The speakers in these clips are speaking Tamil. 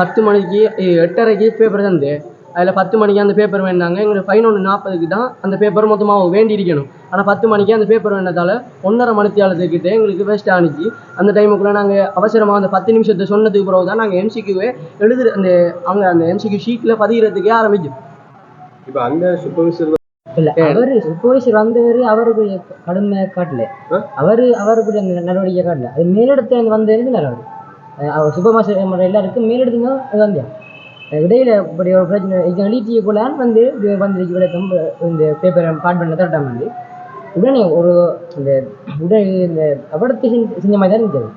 பத்து மணிக்கு எட்டரைக்கு பேப்பர் தந்து அதில் பத்து மணிக்கு அந்த பேப்பர் வேண்டாங்க. எங்களுக்கு பதினொன்று நாற்பதுக்கு தான் அந்த பேப்பர் மொத்தமாக வேண்டி இருக்கணும் ஆனால் பத்து மணிக்கு அந்த பேப்பர் வேண்டதால் ஒன்றரை மணித்தியாலத்துக்கிட்ட எங்களுக்கு வேஸ்ட் ஆனிச்சு. அந்த டைமுக்குள்ளே நாங்கள் அவசரமாக அந்த பத்து நிமிஷத்தை சொன்னதுக்கு பிறகு தான் நாங்கள் எம்சிக்யூவே எழுதுற அந்த அவங்க அந்த எம்சிக்யூ ஷீட்டில் பதிகிறதுக்கே ஆரம்பிச்சோம். இப்ப அந்த சூப்பர்வைசர் இல்ல அவரு சூப்பர்வைசர் வந்தவர் அவருக்கு கடுமை காட்டல. அவரு அவருக்கு அந்த நடவடிக்கை காட்டல. அது மேலிடத்துல இருந்து வந்தது அவர் அவர் சூப்பர்வைசர் எல்லாருக்கும் மேலிடத்துல தான் வந்தியா இடையில இப்படி ஒரு பிரச்சனை இது எழுதியக்குள்ள வந்து வந்திருக்கு விளக்கம் இந்த பேப்பரை பாட் பண்ண தரட்டாம வந்து. உடனே ஒரு இந்த உடனே இந்த அபடத்தை செஞ்ச மாதிரி தான் இருந்தது.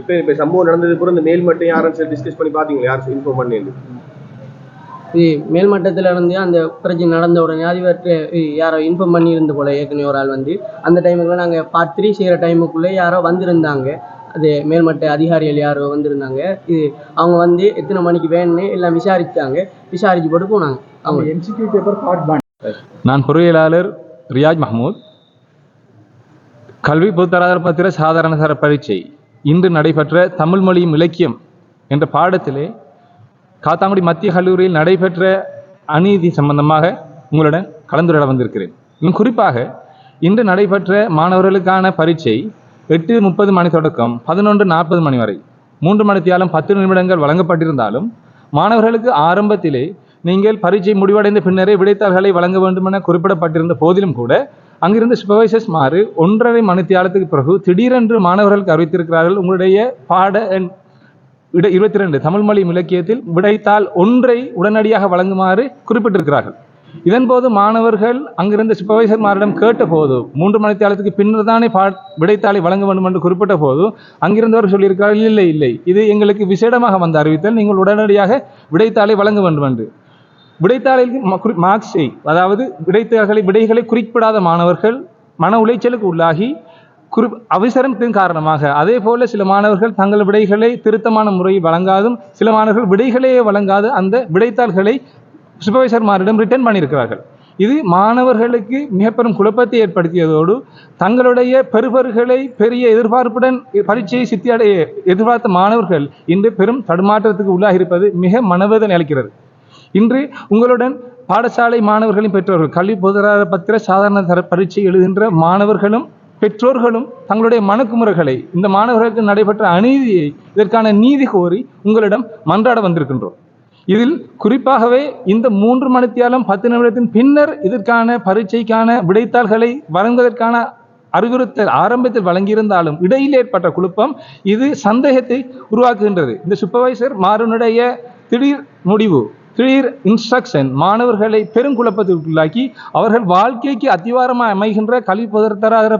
இப்ப இப்ப சம்பவம் நடந்தது கூட இந்த மேல் மட்டும் யாரும் சரி டிஸ்கஸ் பண்ணி பாத்தீங்களா? யாரும் இன்ஃபார்ம் பண்ணி இது மேல்மட்டத்தில் இருந்து அந்த பிரச்சனை நடந்த உடனே அதிபர்கிட்ட யாரோ இன்ஃபார்ம் பண்ணியிருந்த போல ஏற்கனவே ஒரு ஆள் வந்து. அந்த டைமுக்குள்ள நாங்கள் பார்ட் த்ரீ செய்கிற டைமுக்குள்ளே யாரோ வந்திருந்தாங்க. அது மேல்மட்ட அதிகாரிகள் யாரோ வந்திருந்தாங்க. இது அவங்க வந்து எத்தனை மணிக்கு வேணும்னு எல்லாம் விசாரிச்சாங்க. விசாரிச்சு போட்டு போனாங்க. அவங்க எம்சிக்யூ பேப்பர் பார்ட் நான் பொறியியலாளர் ரியாஜ் மஹமூத். கல்வி பொதுத்தராதர பத்திர சாதாரண தர பரீட்சை. இன்று நடைபெற்ற தமிழ் மொழியும் இலக்கியம் என்ற பாடத்திலே காத்தாங்குடி மத்திய கல்லூரியில் நடைபெற்ற அநீதி சம்பந்தமாக உங்களுடன் கலந்துரையாட வந்திருக்கிறேன். இன்னும் குறிப்பாக இன்று நடைபெற்ற மாணவர்களுக்கான பரீட்சை எட்டு முப்பது மணி தொடக்கம் பதினொன்று நாற்பது மணி வரை. மூன்று மணித்தியாலம் பத்து நிமிடங்கள் வழங்கப்பட்டிருந்தாலும் மாணவர்களுக்கு ஆரம்பத்திலே நீங்கள் பரீட்சை முடிவடைந்த பின்னரே விடைத்தாள்களை வழங்க வேண்டும் என குறிப்பிடப்பட்டிருந்த போதிலும் கூட அங்கிருந்த சூப்பர்வைசர்ஸ் மாறு ஒன்றரை மணித்தியாலத்துக்கு பிறகு திடீரென்று மாணவர்களுக்கு அறிவித்திருக்கிறார்கள் உங்களுடைய பாட இட இருபத்தி ரெண்டு தமிழ் மொழி இலக்கியத்தில் விடைத்தாள் ஒன்றை உடனடியாக வழங்குமாறு குறிப்பிட்டிருக்கிறார்கள். இதன்போது மாணவர்கள் அங்கிருந்த சூப்பர்வைசர்மாரிடம் கேட்டபோது மூன்று மணித்தியாலத்துக்கு பின்னர் தானே பா விடைத்தாளை வழங்க வேண்டும் என்று குறிப்பிட்ட போது அங்கிருந்தவர் சொல்லியிருக்கிறார்கள் இல்லை இல்லை இது எங்களுக்கு விசேடமாக வந்த அறிவித்தல் நீங்கள் உடனடியாக விடைத்தாளை வழங்க வேண்டும் என்று. விடைத்தாளில் மார்க்ஸை அதாவது விடைத்தாள்களை விடைகளை குறிப்பிடாத மாணவர்கள் மன உளைச்சலுக்கு உள்ளாகி குறி அவசரத்தின் காரணமாக அதே போல சில மாணவர்கள் தங்கள் விடைகளை திருத்தமான முறையில் வழங்காதும் சில மாணவர்கள் விடைகளையே வழங்காது அந்த விடைத்தாள்களை சூப்பர்வைசர்மாரிடம் ரிட்டர்ன் பண்ணியிருக்கிறார்கள். இது மாணவர்களுக்கு மிக பெரும் குழப்பத்தை ஏற்படுத்தியதோடு தங்களுடைய பெறுபர்களை பெரிய எதிர்பார்ப்புடன் பரீட்சையை சித்தியடைய எதிர்பார்த்த மாணவர்கள் இன்று பெரும் தடுமாற்றத்துக்கு உள்ளாகியிருப்பது மிக மனவேதனை அளிக்கிறது. இன்று உங்களுடன் பாடசாலை மாணவர்களின் பெற்றோர்கள் கல்வி பொதுராத பத்திர சாதாரண தர பரீட்சை எழுதுகின்ற மாணவர்களும் பெற்றோர்களும் தங்களுடைய மனக்குமுறைகளை இந்த மாணவர்களுக்கு நடைபெற்ற அநீதியை இதற்கான நீதி கோரி உங்களிடம் மன்றாட வந்திருக்கின்றோம். இதில் குறிப்பாகவே இந்த மூன்று மணித்தியாலும் பத்து நிமிடத்தின் பின்னர் இதற்கான பரீட்சைக்கான விடைத்தாள்களை வழங்குவதற்கான அறிவுறுத்தல் ஆரம்பத்தில் வழங்கியிருந்தாலும் இடையில் ஏற்பட்ட குழப்பம் இது சந்தேகத்தை உருவாக்குகின்றது. இந்த சூப்பர்வைசர் மாறனுடைய திடீர் முடிவு திடீர் இன்ஸ்ட்ரக்ஷன் மாணவர்களை பெருங்குழப்பத்திற்குள்ளாக்கி அவர்கள் வாழ்க்கைக்கு அத்திவாரமாக அமைகின்ற கல்வி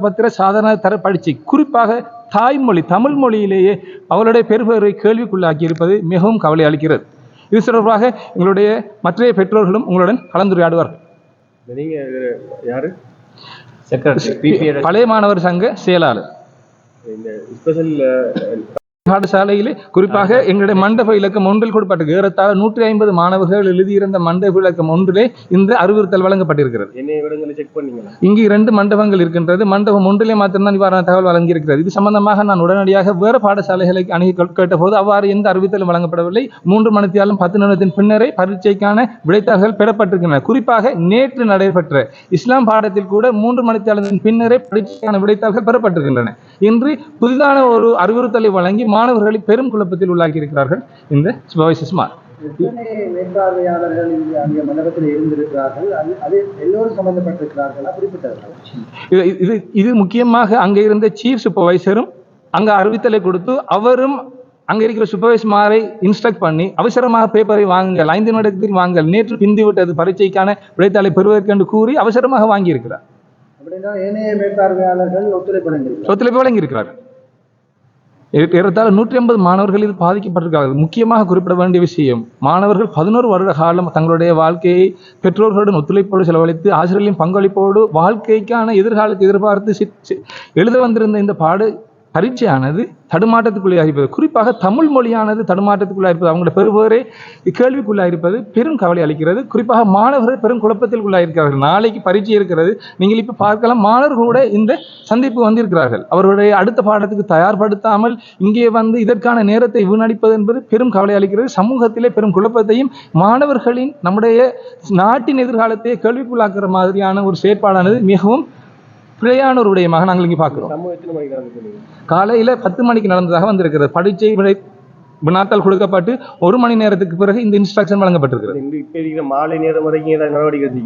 பத்திர சாதன தர பரீட்சை குறிப்பாக தாய்மொழி தமிழ் மொழியிலேயே அவர்களுடைய பெருபெருவை கேள்விக்குள்ளாக்கி இருப்பது மிகவும் கவலை அளிக்கிறது. இது தொடர்பாக எங்களுடைய மற்ற பெற்றோர்களும் உங்களுடன் கலந்துரையாடுவார்கள் நீங்க யாரு? பழைய மாணவர் சங்க செயலாளர். இந்த ஸ்பெஷல் பாடசாலையிலே குறிப்பாக எங்களுடைய மண்டப இலக்கம் ஒன்றில் கொடுப்பட்ட ஏறத்தாழ நூற்றி ஐம்பது மாணவர்கள் எழுதியிருந்த மண்டப இலக்கம் ஒன்றிலே இந்த அறிவுறுத்தல் வழங்கப்பட்டிருக்கிறது. இங்கு இரண்டு மண்டபங்கள் இருக்கின்றது. மண்டபம் ஒன்றிலே மாத்திரம்தான் இவ்வாறான தகவல் வழங்கியிருக்கிறது. இது சம்பந்தமாக நான் உடனடியாக வேறு பாடசாலைகளை அணுகி கேட்- கேட்டபோது அவ்வாறு எந்த அறிவித்தலும் வழங்கப்படவில்லை. மூன்று மணித்தியாலும் பத்து நிமிடத்தின் பின்னரே பரீட்சைக்கான விடைத்தாள்கள் பெறப்பட்டிருக்கின்றன. குறிப்பாக நேற்று நடைபெற்ற இஸ்லாம் பாடத்தில் கூட மூன்று மணித்தியாலத்தின் பின்னரே பரீட்சைக்கான விடைத்தாள்கள் பெறப்பட்டிருக்கின்றன. இன்று புதிதான ஒரு அறிவுறுத்தலை வழங்கி மாணவர்களை பெரும் குழப்பத்தில் உள்ளாக்கி இருக்கிறார்கள் இந்த சம்பந்தப்பட்டிருக்கிறார்களா குறிப்பிட்டார்கள் இது இது இது முக்கியமாக அங்கே இருந்த சீஃப் சூப்பர்வைசரும் அங்க அறிவித்தலை கொடுத்து அவரும் அங்க இருக்கிற சூப்பர்வைசர்மாரை இன்ஸ்ட்ரக்ட் பண்ணி அவசரமாக பேப்பரை வாங்குங்கள் ஐந்து நிமிடத்தில் வாங்குங்கள் நேற்று பிந்தி விட்டது பரீட்சைக்கான விடைத்தாளை பெறுவதற்கு என்று கூறி அவசரமாக வாங்கியிருக்கிறார். ஒத்துழைப்பு ஏ- ஏறத்தாழ நூற்றி ஐம்பது மாணவர்கள் இது பாதிக்கப்பட்டிருக்கிறார்கள் முக்கியமாக குறிப்பிட வேண்டிய விஷயம். மாணவர்கள் பதினோரு வருட காலம் தங்களுடைய வாழ்க்கையை பெற்றோர்களுடன் ஒத்துழைப்போடு செலவழித்து ஆசிரியர்களின் பங்களிப்போடு வாழ்க்கைக்கான எதிர்காலத்தை எதிர்பார்த்து சி- எழுத வந்திருந்த இந்த பாடு பரீட்சையானது தடுமாற்றத்துக்குள்ளாக இருப்பது குறிப்பாக தமிழ் மொழியானது தடுமாற்றத்துக்குள்ளாக இருப்பது அவங்களோட பெறுபவரே கேள்விக்குள்ளாக இருப்பது பெரும் கவலை அளிக்கிறது. குறிப்பாக மாணவர்கள் பெரும் குழப்பத்தில் இருக்கிறார்கள் நாளைக்கு பரீட்சை இருக்கிறது. நீங்கள் இப்போ பார்க்கலாம் மாணவர்களோட இந்த சந்திப்பு வந்திருக்கிறார்கள். அவர்களுடைய அடுத்த பாடத்துக்கு தயார்படுத்தாமல் இங்கே வந்து இதற்கான நேரத்தை வீணடிப்பது என்பது பெரும் கவலை அளிக்கிறது. சமூகத்திலே பெரும் குழப்பத்தையும் மாணவர்களின் நம்முடைய நாட்டின் எதிர்காலத்தை கேள்விக்குள்ளாக்குற மாதிரியான ஒரு செயற்பாடானது மிகவும் பிழையான ஒரு விடயமாக நாங்கள் இங்கே பார்க்கிறோம் காலையில பத்து மணிக்கு நடந்ததாக வந்திருக்கிறது. பரீட்சை விடை வினாக்கள் கொடுக்கப்பட்டு ஒரு மணி நேரத்துக்கு பிறகு இந்த இன்ஸ்ட்ரக்ஷன் வழங்கப்பட்டிருக்கிறது. மாலை நேரம் வரைக்கும் நடவடிக்கை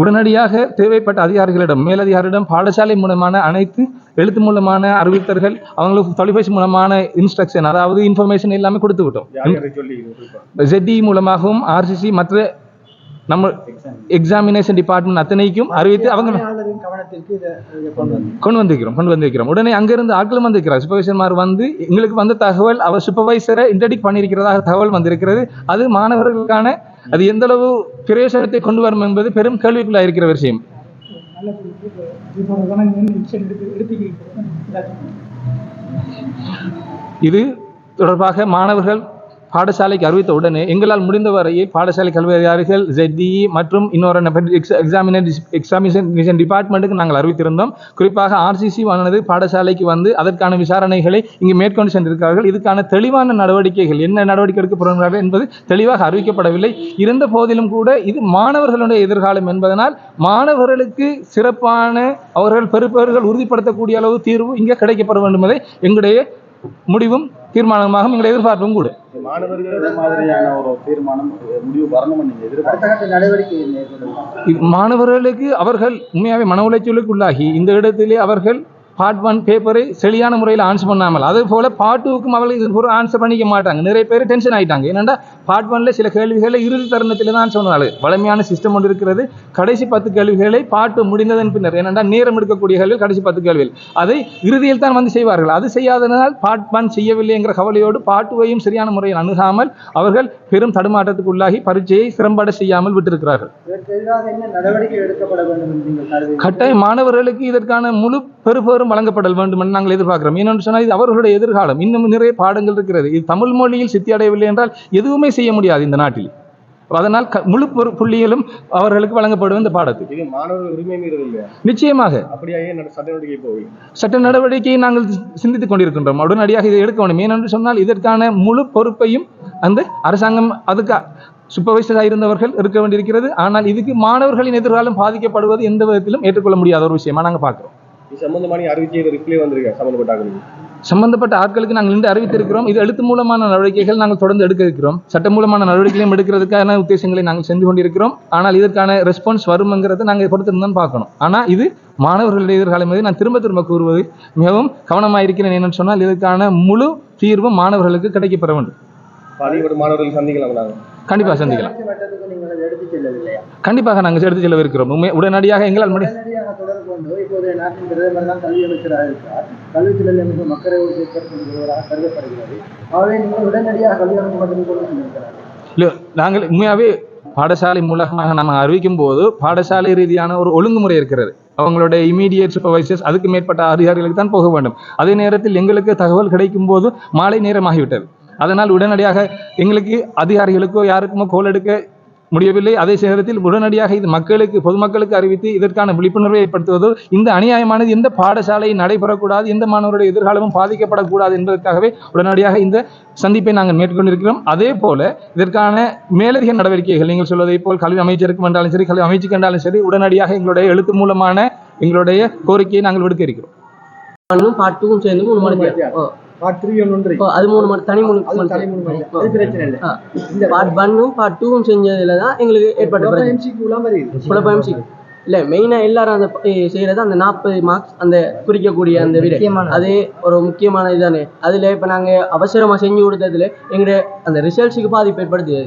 உடனடியாக தேவைப்பட்ட அதிகாரிகளிடம் மேலதிகாரிடம் பாடசாலை மூலமான அனைத்து எழுத்து மூலமான அறிவித்தர்கள் அவங்களுக்கு தொலைபேசி மூலமான இன்ஸ்ட்ரக்ஷன் அதாவது இன்ஃபர்மேஷன் எல்லாமே கொடுத்து விட்டோம் ZDE மூலமாகவும் ஆர்சிசி மற்ற நம்ம எக்ஸாமினேஷன் டிபார்ட்மெண்ட் அத்தனைக்கும் அறிவித்து அவங்க கொண்டு வந்து கொண்டு வந்திருக்கிறோம் கொண்டு வந்திருக்கிறோம். உடனே அங்கிருந்து ஆட்களும் வந்திருக்கிறார். சூப்பர்வைசர்மார் வந்து எங்களுக்கு வந்த தகவல் அவர் சூப்பர்வைசரை இன்டர்டிக் பண்ணியிருக்கிறதாக தகவல் வந்திருக்கிறது. அது மாணவர்களுக்கான அது எந்த அளவு பிரயோசனத்தை கொண்டு வரும் என்பது பெரும் கேள்விக்குள்ளாக இருக்கிற விஷயம். இது தொடர்பாக மாணவர்கள் பாடசாலைக்கு அறிவித்த உடனே எங்களால் முடிந்த பாடசாலை கல்வி அதிகாரிகள் ZDE மற்றும் இன்னொரு எக்ஸாமினேஷன் எக்ஸாமினேஷன் டிபார்ட்மெண்ட்டுக்கு நாங்கள் அறிவித்திருந்தோம். குறிப்பாக ஆர்சிசி ஆனது பாடசாலைக்கு வந்து அதற்கான விசாரணைகளை இங்கு மேற்கொண்டு சென்றிருக்கிறார்கள். இதுக்கான தெளிவான நடவடிக்கைகள் என்ன நடவடிக்கை எடுக்கப்படுகிறார்கள் என்பது தெளிவாக அறிவிக்கப்படவில்லை. இருந்த போதிலும் கூட இது மாணவர்களுடைய எதிர்காலம் என்பதனால் மாணவர்களுக்கு சிறப்பான அவர்கள் பெறுபவர்கள் உறுதிப்படுத்தக்கூடிய அளவு தீர்வு இங்கே கிடைக்கப்பட வேண்டும் என்பதை எங்களுடைய முடிவும் தீர்மானமாகவும் எங்களுடைய எதிர்பார்ப்பும் கூட. மாணவர்களுக்கு அவர்கள் உண்மையாகவே மன உளைச்சலுக்கு உள்ளாகி இந்த இடத்திலே அவர்கள் பார்ட் ஒன் பேப்பரை சரியான முறையில் ஆன்சர் பண்ணாமல் அதே போல பார்ட் டூக்கும் அவர்கள் இது ஒரு ஆன்சர் பண்ணிக்க மாட்டாங்க. நிறைய பேர் டென்ஷன் ஆயிட்டாங்க. ஏன்னா பார்ட் ஒன்ல சில கேள்விகளை இறுதி தருணத்தில் தான் சொன்னாங்க வலிமையான சிஸ்டம் ஒன்று இருக்கிறது. கடைசி பத்து கேள்விகளை பார்ட் டூ முடிந்ததன் பின்னர் ஏனென்றா நேரம் எடுக்கக்கூடிய கேள்வி கடைசி பத்து கேள்விகள். அதை இறுதியில் தான் வந்து செய்வார்கள். அது செய்யாதனால் பார்ட் ஒன் செய்யவில்லை என்கிற கவலையோடு பார்ட் டூவையும் சரியான முறையில் அணுகாமல் அவர்கள் பெரும் தடுமாற்றத்துக்கு உள்ளாகி பரீட்சையை சிறம்பட செய்யாமல் விட்டிருக்கிறார்கள். என்று கட்டாயம் மாணவர்களுக்கு இதற்கான முழு பெறுபேறும் வழங்கப்படல் வேண்டும் என்று நாங்கள் எதிர்பார்க்கிறோம். ஏனென்று சொன்னால் இது அவர்களுடைய எதிர்காலம். இன்னும் நிறைய பாடங்கள் இருக்கிறது. இது தமிழ் மொழியில் சித்தி அடையவில்லை என்றால் எதுவுமே செய்ய முடியாது இந்த நாட்டில். அதனால் முழு புள்ளிகளும் அவர்களுக்கு வழங்கப்படும் இந்த பாடத்தில் நிச்சயமாக. சட்ட நடவடிக்கையை நாங்கள் சிந்தித்துக் கொண்டிருக்கின்றோம். உடனடியாக இதை எடுக்க வேண்டும். ஏனென்று சொன்னால் இதற்கான முழு பொறுப்பையும் அந்த அரசாங்கம் அதுக்கு சூப்பர்வைசராக இருந்தவர்கள் இருக்க வேண்டியிருக்கிறது. ஆனால் இதுக்கு மாணவர்களின் எதிர்காலம் பாதிக்கப்படுவது எந்த விதத்திலும் ஏற்றுக்கொள்ள முடியாத ஒரு விஷயமா நாங்கள் பார்க்கிறோம். இது சம்பந்தமான அறிவிச்சை ரிப்ளை வந்திருக்கா சம்பந்தப்பட்ட ஆளுங்க சம்பந்தப்பட்ட ஆட்களுக்கு நாங்கள் இன்று அறிவித்திருக்கிறோம். இது எழுத்து மூலமான நடவடிக்கைகள் நாங்கள் தொடர்ந்து எடுக்க இருக்கிறோம். சட்ட மூலமான நடவடிக்கைகளையும் எடுக்கிறதுக்கான உத்தேசங்களை நாங்கள் செஞ்சு கொண்டிருக்கிறோம். ஆனால் இதற்கான ரெஸ்பான்ஸ் வரும்ங்கிறத நாங்கள் பொறுத்திருந்தான் பார்க்கணும். ஆனால் இது மாணவர்களுடைய எதிர்காலம் மீது நான் திரும்ப திரும்ப கூறுவது மிகவும் கவனமாக இருக்கிறேன் என்னன்னு சொன்னால் இதற்கான முழு தீர்வும் மாணவர்களுக்கு கிடைக்கப்பெற வேண்டும். மாணவர்கள் சந்திக்கலாம் நாங்கள். கண்டிப்பாக சந்திக்கலாம். கண்டிப்பாக நாங்கள் எடுத்து செல்லவிருக்கிறோம் உண்மை உடனடியாக எங்களால் முடி நீங்கள் இல்லை உண்மையாகவே பாடசாலை மூலமாக நம்ம அறிவிக்கும் போது பாடசாலை ரீதியான ஒரு ஒழுங்குமுறை இருக்கிறது. அவங்களுடைய இமீடியட் சூப்பர்வைசர்ஸ் அதுக்கு மேற்பட்ட அதிகாரிகளுக்கு தான் போக வேண்டும். அதே நேரத்தில் எங்களுக்கு தகவல் கிடைக்கும் போது மாலை நேரமாகிவிட்டது. அதனால் உடனடியாக எங்களுக்கு அதிகாரிகளுக்கோ யாருக்குமோ கோல் எடுக்க முடியவில்லை. அதே நேரத்தில் உடனடியாக இது மக்களுக்கு பொதுமக்களுக்கு அறிவித்து இதற்கான விழிப்புணர்வை ஏற்படுத்துவதோ இந்த அநியாயமானது. எந்த பாடசாலையில் நடைபெறக்கூடாது எந்த மாணவருடைய எதிர்காலமும் பாதிக்கப்படக்கூடாது என்பதற்காகவே உடனடியாக இந்த சந்திப்பை நாங்கள் மேற்கொண்டிருக்கிறோம். அதே போல இதற்கான மேலதிக நடவடிக்கைகள் நீங்கள் சொல்வதை போல் கல்வி அமைச்சருக்கு என்றாலும் சரி கல்வி அமைச்சுக்கு என்றாலும் சரி உடனடியாக எங்களுடைய எழுத்து மூலமான எங்களுடைய கோரிக்கையை நாங்கள் விடுக்க இருக்கிறோம். ஒன்றும் சேர்ந்து பார்ட் த்ரீ ஒன்று அது மூணு மணி தனி மூணு அது தனி மூணு மணி. அது பிரச்சனை இல்லை. ஆ. பார்ட் ஒன்னும் பார்ட் டூவும் செஞ்சதுல தான் எங்களுக்கு ஏற்பட்ட பிரச்சனை. எம்சிக்குலாம் வருது. குழப்பம் சி இல்ல மெயினா எல்லாரும் அந்த eh, செய்யறது அந்த நாற்பது மார்க்ஸ் அந்த குறிக்கக்கூடிய அந்த விடை. அது ஒரு முக்கியமான இதுதானே. அதுல இப்ப நாங்க அவசரமா செஞ்சு கொடுத்ததுல எங்க அந்த ரிசல்ட்ஸுக்கு பாதிப்பு ஏற்படுத்துது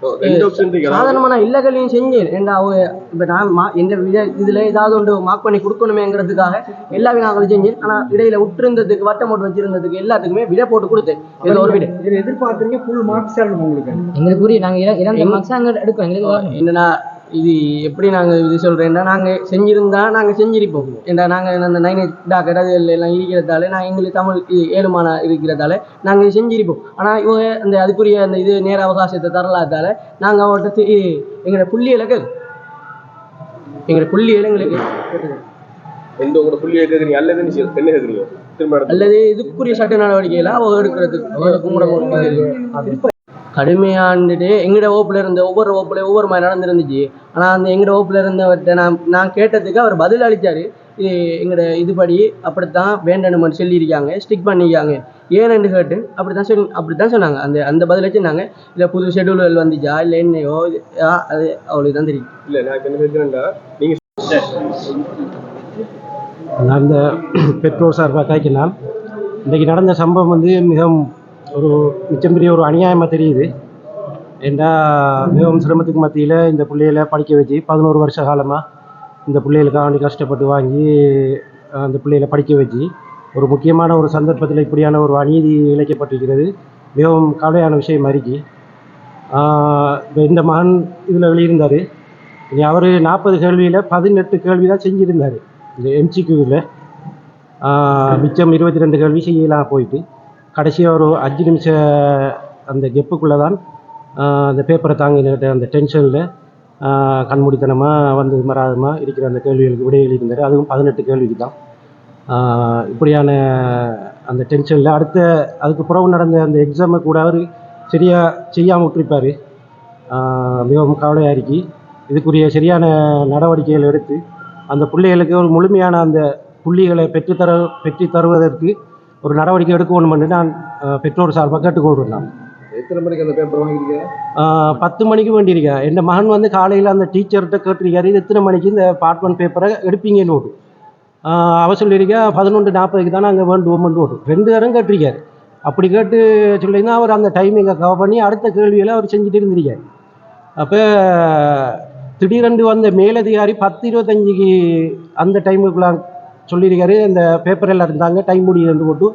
ரெண்டு ஆப்ஷன் ரெண்டு ஆப்ஷன் இருக்கு அதாவது சாதாரணமா நான் இல்ல கல்வியும் செஞ்சேன். ஏன்னா அவங்க இப்ப நான் மா- எந்த இதுல ஏதாவது ஒன்று மார்க் பண்ணி கொடுக்கணுமேங்கிறதுக்காக எல்லா வினாக்களும் செஞ்சேன். ஆனா இடையில விட்டுருந்ததுக்கு வட்டம் போட்டு வச்சிருந்ததுக்கு எல்லாத்துக்குமே விடை போட்டு கொடுத்தேன். இது ஒரு விடை. இதில் எதிர்பார்க்குறீங்க ஃபுல் மார்க்ஸ் உங்களுக்கு? எங்களுக்கு புரிய நாங்கள் இழந்த மார்க்ஸ் அங்கே எடுக்கணும். எங்களுக்கு. என்னன்னா இது எப்படி நாங்கள் இது சொல்கிறேன்னா நாங்கள் செஞ்சிருந்தா நாங்கள் செஞ்சிருப்போம். ஏன்டா நாங்கள் அந்த நைன் டாக்கெட் அது எல்லாம் இருக்கிறதால நான் எங்களுக்கு தமிழ் இது ஏழுமான இருக்கிறதால நாங்கள் இது செஞ்சிருப்போம். ஆனால் இவங்க அந்த அதுக்குரிய அந்த இது நேர அவகாசத்தை தரலாதால நாங்கள் அவர்கிட்ட இது எங்களோட புள்ளிகளை கேட்கு எங்களோட எந்த உங்களோட புள்ளியை கேட்குறீங்க அல்லது நீ என்ன கேட்குறீங்க திரும்ப நடத்து. அல்லது இதுக்குரிய சட்ட நடவடிக்கைகளை அவங்க எடுக்கிறதுக்கு போகிறது கடுமையாண்டுட்டு எங்கட வகுப்புல இருந்த ஒவ்வொரு வகுப்புல ஒவ்வொரு மாதிரி நடந்துருந்துச்சு. ஆனால் அந்த எங்கட வகுப்புல இருந்தவர்கிட்ட நான் நான் கேட்டதுக்கு அவர் பதில் அளித்தார் இது எங்கட இதுபடி அப்படித்தான் வேண்டணும்னு சொல்லியிருக்காங்க ஸ்டிக் பண்ணிக்காங்க. ஏன்னு கேட்டு அப்படி தான் சொல்லி அப்படி தான் சொன்னாங்க. அந்த அந்த பதில் வச்சுருந்தாங்க இல்லை புது ஷெடியூல்கள் வந்துச்சா இல்லை என்னையோ அது அவளுக்கு தான் தெரியும். இல்ல நான் என்ன கேட்குறேன்டா நீங்க நான் இந்த பெற்றோர் சார்பாக காய்க்கினால் இன்றைக்கி நடந்த சம்பவம் வந்து மிகவும் ஒரு மிச்சம் பெரிய ஒரு அநியாயமாக தெரியுது. ஏண்டா மிகவும் சிரமத்துக்கு மத்தியில் இந்த பிள்ளைகளை படிக்க வச்சு பதினோரு வருஷ காலமாக இந்த பிள்ளைகளுக்காண்டி கஷ்டப்பட்டு வாங்கி அந்த பிள்ளைகளை படிக்க வச்சு ஒரு முக்கியமான ஒரு சந்தர்ப்பத்தில் இப்படியான ஒரு அநீதி இழைக்கப்பட்டிருக்கிறது. மிகவும் கவலையான விஷயம் அறிக்கை இப்போ இந்த மகன் இதில் வெளியிருந்தார். இனி அவர் நாற்பது கேள்வியில் பதினெட்டு கேள்வி தான் செஞ்சுருந்தார். இந்த எம்சிக்யூவில் மிச்சம் இருபத்தி ரெண்டு கேள்வி செய்யலாம் போயிட்டு. கடைசியாக ஒரு அஞ்சு நிமிஷம் அந்த கெப்புக்குள்ளே தான் அந்த பேப்பரை தாங்கின அந்த டென்ஷனில் கண்மூடித்தனமாக வந்து மறாதமாக இருக்கிற அந்த கேள்விகளுக்கு விடை எழுதியிருந்தார். அதுவும் பதினெட்டு கேள்விக்கு தான் இப்படியான அந்த டென்ஷனில் அடுத்த அதுக்கு பிறகு நடந்த அந்த எக்ஸாமை கூட அவர் சரியாக செய்யாமல் விட்டுருப்பார். மிகவும் கவலையாக இருக்கி. இதுக்குரிய சரியான நடவடிக்கைகள் எடுத்து அந்த பிள்ளைகளுக்கு ஒரு முழுமையான அந்த புள்ளிகளை பெற்றுத்தர பெற்று தருவதற்கு ஒரு நடவடிக்கை எடுக்கணும் என்று நான் பெற்றோர் சார்பாக கேட்டுக்கொள்கிறேன். நான் எத்தனை மணிக்கு அந்த பேப்பர் வாங்கிருக்கீங்க ஆஹ் பத்து மணிக்கு வேண்டியிருக்கேன் என் மகன் வந்து காலையில் அந்த டீச்சர்கிட்ட கேட்டிருக்காரு இது எத்தனை மணிக்கு இந்த பார்ட் ஒன் பேப்பரை எடுப்பீங்கன்னு ஓட்டு அவ சொல்லியிருக்கா பதினொன்று நாற்பதுக்கு தானே அங்கே வேண்டுவோம்னு ஓட்டு ரெண்டு தரம் கேட்டிருக்காரு. அப்படி கேட்டு சொல்லியிருந்தா அவர் அந்த டைமிங்கை கவர் பண்ணி அடுத்த கேள்வியில் அவர் செஞ்சுட்டு இருந்திருக்காரு. அப்போ திடீரென்று வந்த மேலதிகாரி பத்து இருபத்தஞ்சிக்கு அந்த டைமுக்குள்ள சொல்லியிருக்காரு இந்த பேப்பர் எல்லாம் இருந்தாங்க டைம் முடியுதுன்னு போட்டு.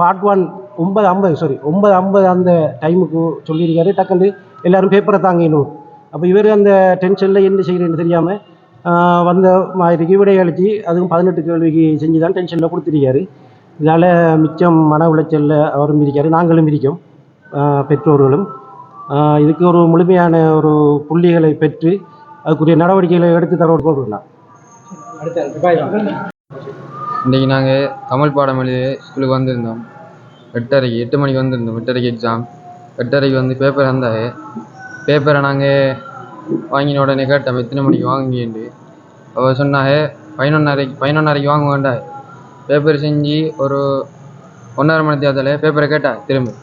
பார்ட் ஒன் ஒன்பது ஐம்பது சாரி ஒன்பது ஐம்பது அந்த டைமுக்கு சொல்லியிருக்காரு டக்குன்னு எல்லாரும் பேப்பரை தாங்கினோம். அப்போ இவர் அந்த டென்ஷனில் என்ன செய்கிறேன்னு தெரியாமல் வந்த மாதிரிக்கு விடையளித்து அதுவும் பதினெட்டு கேள்விக்கு செஞ்சு தான் டென்ஷனில் கொடுத்துருக்காரு. இதால் மிச்சம் மன உளைச்சலில் அவரும் இருக்காரு நாங்களும் இருக்கோம் பெற்றோர்களும். இதுக்கு ஒரு முழுமையான ஒரு புள்ளிகளை பெற்று அதுக்குரிய நடவடிக்கைகளை எடுத்து தரவோடு கொள்கிறோம் இன்றைக்கி நாங்கள் தமிழ் பாடம் எழுதி ஸ்கூலுக்கு வந்திருந்தோம். எட்டரைக்கு எட்டு மணிக்கு வந்திருந்தோம் எட்டரைக்கு எக்ஸாம் எட்டரைக்கு வந்து பேப்பர் வந்தாங்க பேப்பரை நாங்கள் வாங்கின உடனே கேட்டோம் எத்தனை மணிக்கு வாங்குங்கன்ட்டு. அவர் சொன்னாங்க பதினொன்னரைக்கு பதினொன்னரைக்கு வாங்க வேண்டாம் பேப்பர் செஞ்சு ஒரு ஒன்றரை மணி தேர்தலில் பேப்பரை கேட்டா திரும்ப.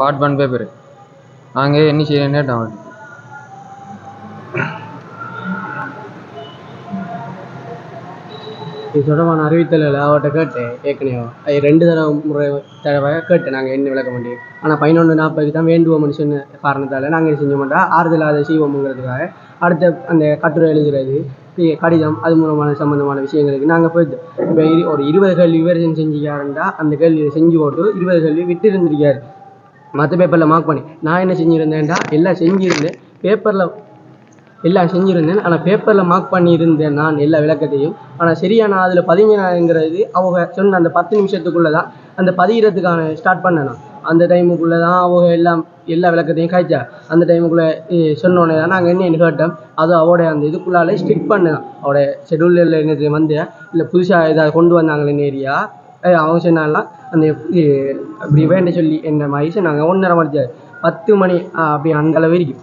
பார்ட் ஒன் பேப்பரு நாங்கள் என்ன செய்யணும்னு கேட்டோம் அவன்கிட்ட. இது தொடர்பான அறிவித்தலில் அவர்கிட்ட கேட்டேன் ஏற்கனவே. அது ரெண்டு தடவை முறை தடவை கேட்டேன் நாங்கள் என்ன விளக்க முடியும் ஆனால் பதினொன்று நாற்பதுக்கு தான் வேண்டுவோம்னு சொன்ன காரணத்தால் நாங்கள் செஞ்ச மாட்டோம் ஆறுதல் அதை செய்வோம்ங்கிறதுக்காக அடுத்த அந்த கட்டுரை எழுதுறது கடிதம் அது மூலமான சம்மந்தமான விஷயங்களுக்கு நாங்கள் போயிட்டோம் இப்போ இரு ஒரு இருபது கேள்வி விவரிசன் செஞ்சுக்காருண்டா அந்த கேள்வியை செஞ்சு போட்டு இருபது கேள்வி விட்டு இருந்திருக்காரு மற்ற பேப்பரில் மார்க் பண்ணி நான் என்ன செஞ்சுருந்தேன்டா எல்லாம் செஞ்சுருந்தேன் பேப்பரில் எல்லாம் செஞ்சுருந்தேன். ஆனால் பேப்பரில் மார்க் பண்ணியிருந்தேன் நான் எல்லா விளக்கத்தையும். ஆனால் சரியா நான் அதில் பதிஞ்சினாங்கிறது அவங்க சொன்ன அந்த பத்து நிமிஷத்துக்குள்ளே தான் அந்த பதிகிறதுக்கான ஸ்டார்ட் பண்ணேன் நான். அந்த டைமுக்குள்ளே தான் அவங்க எல்லாம் எல்லா விளக்கத்தையும் காய்ச்சா. அந்த டைமுக்குள்ளே சொன்னோடனே தான் நாங்கள் என்ன கேட்டோம் அது அவட அந்த இதுக்குள்ளாலே ஸ்ட்ரிக் பண்ணேன் அவட ஷெடியூலில் என்னது வந்து இல்லை புதுசாக ஏதாவது கொண்டு வந்தாங்களே ஏரியா அவங்க சொன்னாலாம் அந்த அப்படி வேண்ட சொல்லி என்ன மாதிரி நாங்கள் ஒன்றரை மணி பத்து மணி அப்படி அந்த அளவு வரைக்கும்.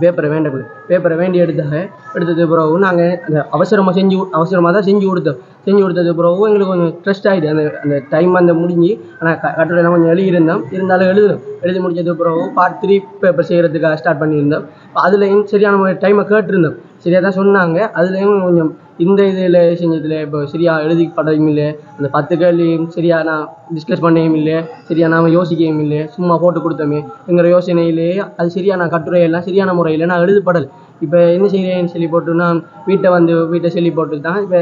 பேப்பரை வேண்டக்குள்ள பேப்பரை வேண்டி எடுத்தாங்க எடுத்தது பிறகு நாங்கள் அந்த அவசரமாக செஞ்சு அவசரமாக தான் செஞ்சு கொடுத்தோம். செஞ்சு கொடுத்தது பிறகு எங்களுக்கு கொஞ்சம் ட்ரெஸ்ட் ஆகிடுது அந்த அந்த டைம் அந்த முடிஞ்சு ஆனால் க கட்டுரையெல்லாம் கொஞ்சம் எழுதியிருந்தோம். இருந்தாலும் எழுதணும் எழுதி முடிச்சது பிறகு பார்ட் த்ரீ பேப்பர் செய்கிறதுக்காக ஸ்டார்ட் பண்ணியிருந்தோம். அதுலேயும் சரியான டைமை கேட்டிருந்தோம். சரியாக தான் சொன்னாங்க. அதுலேயும் கொஞ்சம் இந்த இதில் செஞ்சதில் இப்போ சரியாக எழுதி படவும் இல்லை. அந்த பத்து கேள்வியும் சரியா நான் டிஸ்கஸ் பண்ணவும் இல்லை. சரியா நாம் யோசிக்கவும் இல்லை. சும்மா போட்டு கொடுத்தோமே. என்கிற யோசனையிலே அது சரியான கட்டுரையெல்லாம் சரியான முறையில் நான் எழுதப்படலை. இப்போ என்ன செய்கிறேன்னு சொல்லி போட்டு நான் வீட்டை வந்து வீட்டை சொல்லி போட்டு தான் இப்போ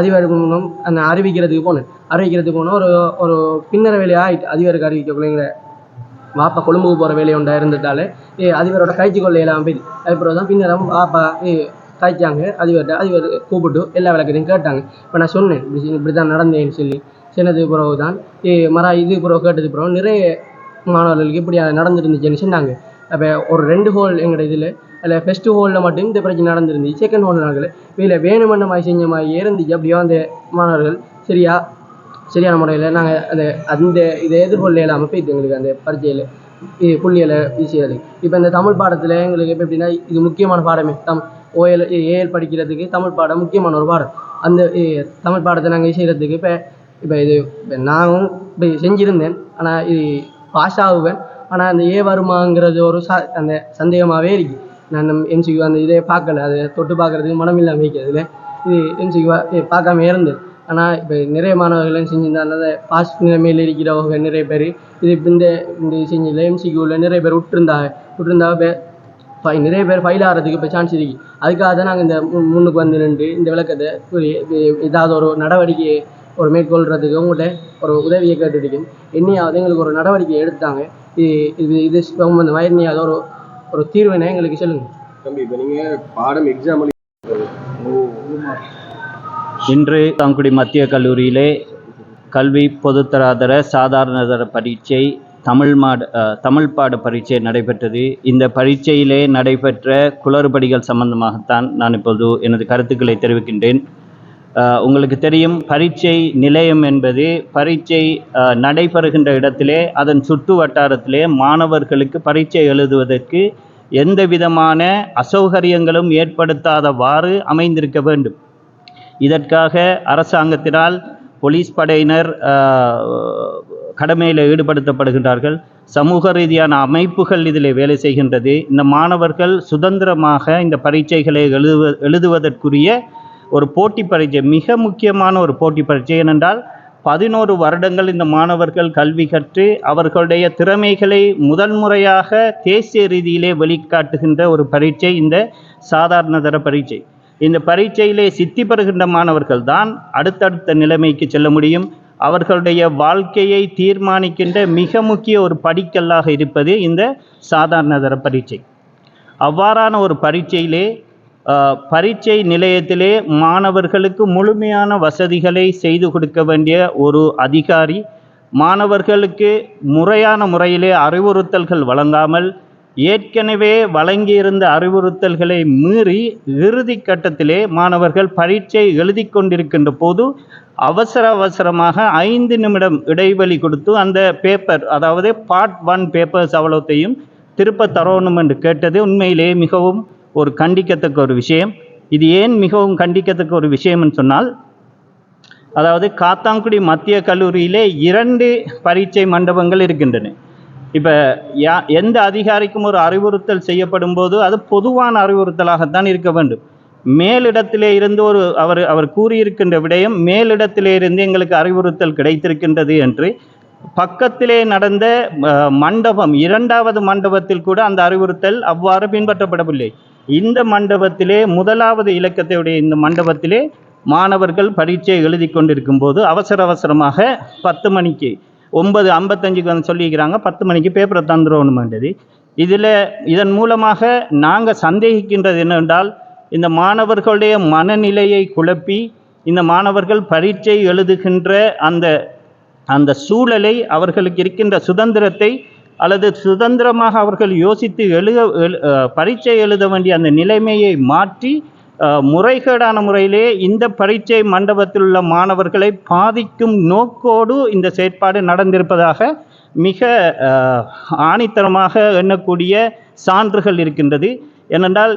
அதிபருக்கு மூலம் அந்த அறிவிக்கிறதுக்கு போனேன். அறிவிக்கிறதுக்கு போனோம் ஒரு ஒரு பின்னர வேலையாக ஆயிட்டு அதிபருக்கு அறிவிக்கக்குள்ளேங்கிற வாப்பா கொழும்புக்கு போகிற வேலை உண்டா ஏ அதிபரோட கைச்சி கொள்ளையெல்லாம் போய் அதுக்கப்புறம் தான் பின்னரம் வாப்பா ஏ காய்ச்சாங்க அதிபர்கிட்ட அதிபர் கூப்பிட்டு எல்லா விளக்கத்தையும் கேட்டாங்க. இப்போ நான் சொன்னேன் இப்படி இப்படி தான் நடந்தேன்னு சொல்லி. சொன்னதுக்கு பிறகு தான் மரா இது பிறகு கேட்டது பிறகு நிறைய மாணவர்களுக்கு இப்படி நடந்துருந்துச்சுன்னு சொன்னாங்க. அப்போ ஒரு ரெண்டு ஹோல் எங்களோட இதில் அதில் ஃபஸ்ட்டு ஹோலில் மட்டும் இந்த பிரச்சனை நடந்துருந்துச்சு. செகண்ட் ஹோல் நடக்கல. இதில் வேணுமென்ன மாதிரி செஞ்ச மாதிரி இருந்துச்சு. அப்படியே அந்த மாணவர்கள் சரியா சரியான முறையில் நாங்கள் அந்த அந்த இதை எதிர்கொள்ள இல்லாமல் போயிட்டு எங்களுக்கு அந்த பரீட்சையில் புள்ளியில் புள்ளியலை வீசியது இப்போ இந்த தமிழ் பாடத்தில் எங்களுக்கு இப்போ எப்படின்னா இது முக்கியமான பாடமே. தமிழ் ஓஎல் ஏஎல் படிக்கிறதுக்கு தமிழ் பாடம் முக்கியமான ஒரு பாடம். அந்த தமிழ் பாடத்தை நாங்கள் செய்கிறதுக்கு இப்போ இப்போ இது இப்போ நானும் இப்போ செஞ்சுருந்தேன். ஆனால் இது பாஸ் ஆகுவேன். ஆனால் அந்த ஏ வருமாங்கிறது ஒரு ச அந்த சந்தேகமாகவே இருக்குது நான் எம்சிக்கு அந்த இதே பார்க்கல. அதை தொட்டு பார்க்கறதுக்கு மனம் இல்லாமல் வைக்கிறதுல இது எம்சிக்கு பார்க்காம இருந்தது. ஆனால் இப்போ நிறைய மாணவர்களும் செஞ்சிருந்தாங்க பாஸ் நிலைமையில் இருக்கிறவங்க நிறைய பேர் இது இப்போ இந்த இந்த செஞ்சில் எம்சிக்யூவில் நிறைய பேர் விட்டுருந்தாங்க விட்டுருந்தா இப்போ ஃபை நிறைய பேர் ஃபைல் ஆகிறதுக்கு இப்போ சான்ஸ் இருக்கு. அதுக்காக தான் நாங்கள் இந்த மு- முன்னுக்கு வந்து நின்று இந்த விளக்கத்தை ஒரு இது- ஏதாவது ஒரு நடவடிக்கை ஒரு மேற்கொள்றதுக்கு உங்கள்கிட்ட ஒரு உதவியை கேட்டுருக்கேன். என்னையாவது எங்களுக்கு ஒரு நடவடிக்கை எடுத்தாங்க. இது இது இது சம்பந்தமாக என்னையாவது ஒரு ஒரு தீர்வினை எங்களுக்கு சொல்லுங்கள் தம்பி இப்போ நீங்க பாடம் எக்ஸாம் இன்று தாங்குடி மத்திய கல்லூரியிலே கல்வி பொதுத்தராதர சாதாரணதர பரீட்சை தமிழ் மாட தமிழ் பாட பரீட்சை நடைபெற்றது. இந்த பரீட்சையிலே நடைபெற்ற குளறுபடிகள் சம்பந்தமாகத்தான் நான் இப்போது எனது கருத்துக்களை தெரிவிக்கின்றேன். உங்களுக்கு தெரியும் பரீட்சை நிலையம் என்பது பரீட்சை நடைபெறுகின்ற இடத்திலே அதன் சுற்று வட்டாரத்திலே மாணவர்களுக்கு பரீட்சை எழுதுவதற்கு எந்த விதமான அசௌகரியங்களும் ஏற்படுத்தாதவாறு அமைந்திருக்க வேண்டும். இதற்காக அரசாங்கத்தினால் போலீஸ் படையினர் கடமையில் ஈடுபடுத்தப்படுகின்றார்கள். சமூக ரீதியான அமைப்புகள் இதில் வேலை செய்கின்றது. இந்த மாணவர்கள் சுதந்திரமாக இந்த பரீட்சைகளை எழுதுவ எழுதுவதற்குரிய ஒரு போட்டி பரீட்சை மிக முக்கியமான ஒரு போட்டி பரீட்சை ஏனென்றால் பதினோரு வருடங்கள் இந்த மாணவர்கள் கல்வி கற்று அவர்களுடைய திறமைகளை முதன்முறையாக தேசிய ரீதியிலே வெளிக்காட்டுகின்ற ஒரு பரீட்சை இந்த சாதாரணதர பரீட்சை. இந்த பரீட்சையிலே சித்தி பெறுகின்ற மாணவர்கள் தான் அடுத்தடுத்த நிலைமைக்கு செல்ல முடியும். அவர்களுடைய வாழ்க்கையை தீர்மானிக்கின்ற மிக முக்கிய ஒரு படிக்கல்லாக இருப்பது இந்த சாதாரணதர பரீட்சை. அவ்வாறான ஒரு பரீட்சையிலே பரீட்சை நிலையத்திலே மாணவர்களுக்கு முழுமையான வசதிகளை செய்து கொடுக்க வேண்டிய ஒரு அதிகாரி மாணவர்களுக்கு முறையான முறையிலே அறிவுறுத்தல்கள் வழங்காமல் ஏற்கனவே வழங்கியிருந்த அறிவுறுத்தல்களை மீறி இறுதி கட்டத்திலே மாணவர்கள் பரீட்சை எழுதி கொண்டிருக்கின்ற போது அவசர அவசரமாக ஐந்து நிமிடம் இடைவெளி கொடுத்து அந்த பேப்பர் அதாவது பார்ட் ஒன் பேப்பர்ஸ் அவ்வளோத்தையும் திருப்ப தரணும் என்று கேட்டது உண்மையிலே மிகவும் ஒரு கண்டிக்கத்தக்க ஒரு விஷயம். இது ஏன் மிகவும் கண்டிக்கத்தக்க ஒரு விஷயம்னு சொன்னால் அதாவது காத்தாங்குடி மத்திய கல்லூரியிலே இரண்டு பரீட்சை மண்டபங்கள் இருக்கின்றன. இப்போ யா எந்த அதிகாரிக்கும் ஒரு அறிவுறுத்தல் செய்யப்படும் போது அது பொதுவான அறிவுறுத்தலாகத்தான் இருக்க வேண்டும். மேலிடத்திலே இருந்து ஒரு அவர் அவர் கூறியிருக்கின்ற விடயம் மேலிடத்திலே இருந்து எங்களுக்கு அறிவுறுத்தல் கிடைத்திருக்கின்றது என்று பக்கத்திலே நடந்த மண்டபம் இரண்டாவது மண்டபத்தில் கூட அந்த அறிவுறுத்தல் அவ்வாறு பின்பற்றப்படவில்லை. இந்த மண்டபத்திலே முதலாவது இலக்கத்தையுடைய இந்த மண்டபத்திலே மாணவர்கள் பரீட்சை எழுதி கொண்டிருக்கும் போது அவசர அவசரமாக பத்து மணிக்கு ஒன்பது ஐம்பத்தஞ்சுக்கு வந்து சொல்லியிருக்கிறாங்க. பத்து மணிக்கு பேப்பரை தந்துடணுமென்றது இதில் இதன் மூலமாக நாங்கள் சந்தேகிக்கின்றது என்னவென்றால் இந்த மாணவர்களுடைய மனநிலையை குழப்பி இந்த மாணவர்கள் பரீட்சை எழுதுகின்ற அந்த அந்த சூழலை அவர்களுக்கு இருக்கின்ற சுதந்திரத்தை அல்லது சுதந்திரமாக அவர்கள் யோசித்து எழுத எழு- பரீட்சை எழுத வேண்டிய அந்த நிலைமையை மாற்றி முறைகேடான முறையிலே இந்த பரீட்சை மண்டபத்தில் உள்ள மாணவர்களை பாதிக்கும் நோக்கோடு இந்த செயற்பாடு நடந்திருப்பதாக மிக ஆணித்தரமாக எண்ணக்கூடிய சான்றுகள் இருக்கின்றது. ஏனென்றால்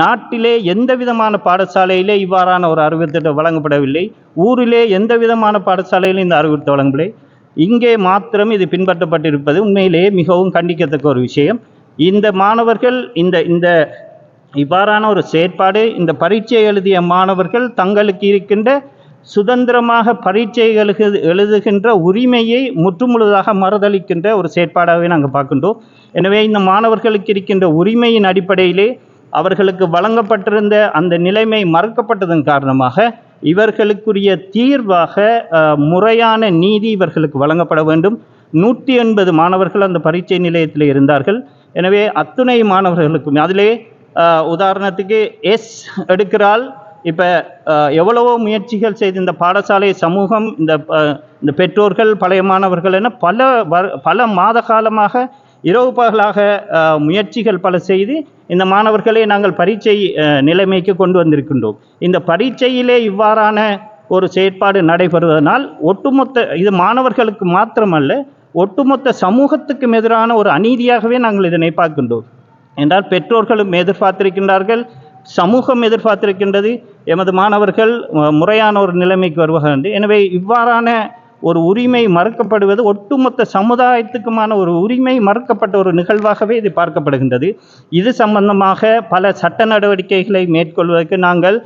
நாட்டிலே எந்த விதமான பாடசாலையிலே இவ்வாறான ஒரு அறிவுறுத்தல் வழங்கப்படவில்லை. ஊரிலே எந்த விதமான பாடசாலையிலும் இந்த அறிவுறுத்தல் வழங்கவில்லை இங்கே மாத்திரம் இது பின்பற்றப்பட்டிருப்பது உண்மையிலேயே மிகவும் கண்டிக்கத்தக்க ஒரு விஷயம். இந்த மாணவர்கள் இந்த இந்த இவ்வாறான ஒரு செயற்பாடு இந்த பரீட்சை எழுதிய மாணவர்கள் தங்களுக்கு இருக்கின்ற சுதந்திரமாக பரீட்சை எழுகு எழுதுகின்ற உரிமையை முற்றுமுழுதாக மறுதளிக்கின்ற ஒரு செயற்பாடாகவே நாங்கள் பார்க்கின்றோம். எனவே இந்த மாணவர்களுக்கு இருக்கின்ற உரிமையின் அடிப்படையிலே அவர்களுக்கு வழங்கப்பட்டிருந்த அந்த நிலைமை மறுக்கப்பட்டதன் காரணமாக இவர்களுக்குரிய தீர்வாக முறையான நீதி இவர்களுக்கு வழங்கப்பட வேண்டும். நூற்றி எண்பது மாணவர்கள் அந்த பரீட்சை நிலையத்தில் இருந்தார்கள். எனவே அத்துணை மாணவர்களுக்கும் அதிலே உதாரணத்துக்கு எஸ் எடுக்கிறால் இப்போ எவ்வளவோ முயற்சிகள் செய்து இந்த பாடசாலை சமூகம் இந்த இந்த பெற்றோர்கள் பழைய மாணவர்கள் என பல பல மாத காலமாக இரவு பகலாக முயற்சிகள் பல செய்து இந்த மாணவர்களை நாங்கள் பரீட்சை நிலைமைக்கு கொண்டு வந்திருக்கின்றோம். இந்த பரீட்சையிலே இவ்வாறான ஒரு செயற்பாடு நடைபெறுவதனால் ஒட்டுமொத்த இது மாணவர்களுக்கு மாத்திரமல்ல ஒட்டுமொத்த சமூகத்துக்கும் எதிரான ஒரு அநீதியாகவே நாங்கள் இதனை பார்க்கின்றோம். என்றால் பெற்றோர்களும் எதிர்பார்த்திருக்கின்றார்கள் சமூகம் எதிர்பார்த்திருக்கின்றது எமது மாணவர்கள் முறையான ஒரு நிலைமைக்கு வருவார்கள் எனவே இவ்வாறான ஒரு உரிமை மறுக்கப்படுவது ஒட்டுமொத்த சமுதாயத்துக்குமான ஒரு உரிமை மறுக்கப்பட்ட ஒரு நிகழ்வாகவே இது பார்க்கப்படுகின்றது. இது சம்பந்தமாக பல சட்ட நடவடிக்கைகளை மேற்கொள்வதற்கு நாங்கள்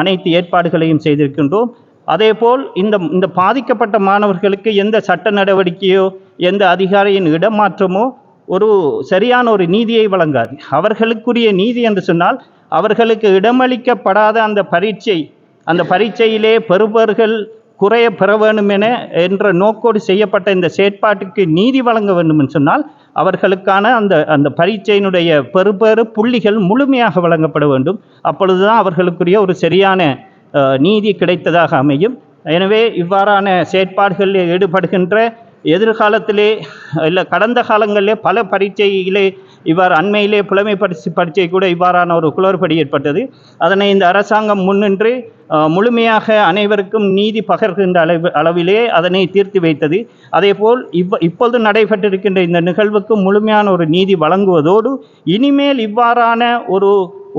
அனைத்து ஏற்பாடுகளையும் செய்திருக்கின்றோம். அதேபோல் இந்த இந்த பாதிக்கப்பட்ட மாணவர்களுக்கு எந்த சட்ட நடவடிக்கையோ எந்த அதிகாரியின் இடமாற்றமோ ஒரு சரியான ஒரு நீதியை வழங்காது. அவர்களுக்குரிய நீதி என்று சொன்னால் அவர்களுக்கு இடமளிக்கப்படாத அந்த பரீட்சை அந்த பரீட்சையிலே பெறுபவர்கள் குறைய பெற வேண்டும் என என்ற நோக்கோடு செய்யப்பட்ட இந்த செயற்பாட்டுக்கு நீதி வழங்க வேண்டும் என்று சொன்னால் அவர்களுக்கான அந்த அந்த பரீட்சையினுடைய பெறுபெறு புள்ளிகள் முழுமையாக வழங்கப்பட வேண்டும். அப்பொழுதுதான் அவர்களுக்குரிய ஒரு சரியான நீதி கிடைத்ததாக அமையும். எனவே இவ்வாறான செயற்பாடுகளில் ஈடுபடுகின்ற எதிர்காலத்திலே இல்லை கடந்த காலங்களிலே பல பரீட்சையிலே இவ்வாறு அண்மையிலே புலமை பரிசு பரீட்சை கூட இவ்வாறான ஒரு குளறுபடி ஏற்பட்டது. அதனை இந்த அரசாங்கம் முன்னின்று முழுமையாக அனைவருக்கும் நீதி பகர்கின்ற அளவு அளவிலே அதனை தீர்த்து வைத்தது. அதேபோல் இவ் இப்பொழுது நடைபெற்றிருக்கின்ற இந்த நிகழ்வுக்கு முழுமையான ஒரு நீதி வழங்குவதோடு இனிமேல் இவ்வாறான ஒரு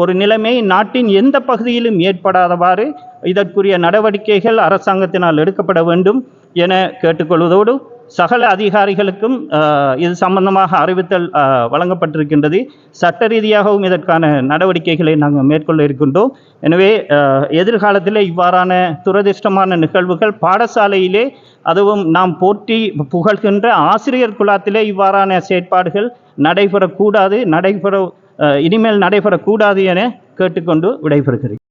ஒரு நிலைமை நாட்டின் எந்த பகுதியிலும் ஏற்படாதவாறு இதற்குரிய நடவடிக்கைகள் அரசாங்கத்தினால் எடுக்கப்பட வேண்டும் என கேட்டுக்கொள்வதோடு சகல அதிகாரிகளுக்கும் இது சம்பந்தமாக அறிவித்தல் வழங்கப்பட்டிருக்கின்றது. சட்ட ரீதியாகவும் இதற்கான நடவடிக்கைகளை நாங்கள் மேற்கொள்ள இருக்கின்றோம். எனவே எதிர்காலத்தில் இவ்வாறான துரதிர்ஷ்டமான நிகழ்வுகள் பாடசாலையிலே அதுவும் நாம் போற்றி புகழ்கின்ற ஆசிரியர் குலாத்திலே இவ்வாறான செயற்பாடுகள் நடைபெறக்கூடாது நடைபெற இனிமேல் நடைபெறக்கூடாது என கேட்டுக்கொண்டு விடைபெறுகிறேன்.